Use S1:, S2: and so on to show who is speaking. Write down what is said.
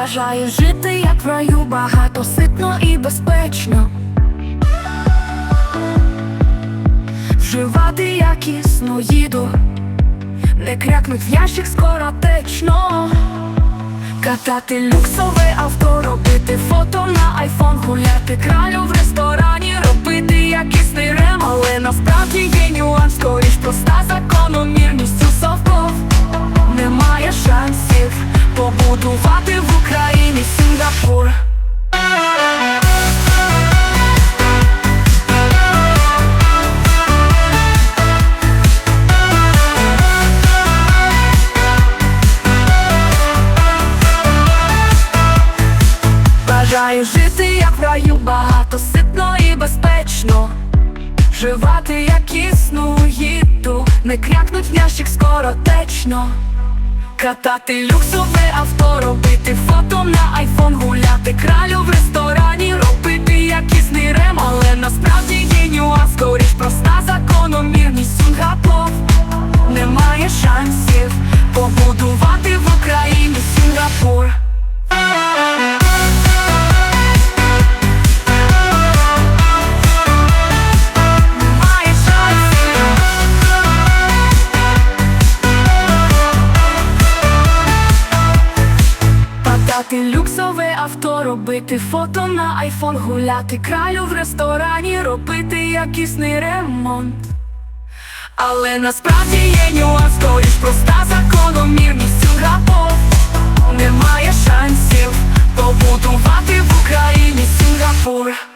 S1: Бажаю жити, як в раю, багато ситно і безпечно. Вживати якісну їду, не крякнуть в ящик скоротечно. Катати люксове авто, робити фото на айфон, гуляти кралю Сінгапур. Бажаю жити, як в раю, багато ситно і безпечно. Вживати якісну їду, не крякнуть в ящик скоротечно. Катати люксове авто, робити фото на айфон, гуляти кралю в ресторані, робити якісний рем, але насправді є нюанс, скоріш проста закономірність Сінгапур Немає шансів побудувати в Україні Сінгапур. Падати люксове авто, робити фото на айфон, гуляти краю в ресторані, робити якісний ремонт. Але насправді є нюанс, скоріш проста закономірність Сінгапур Немає шансів побудувати в Україні Сінгапур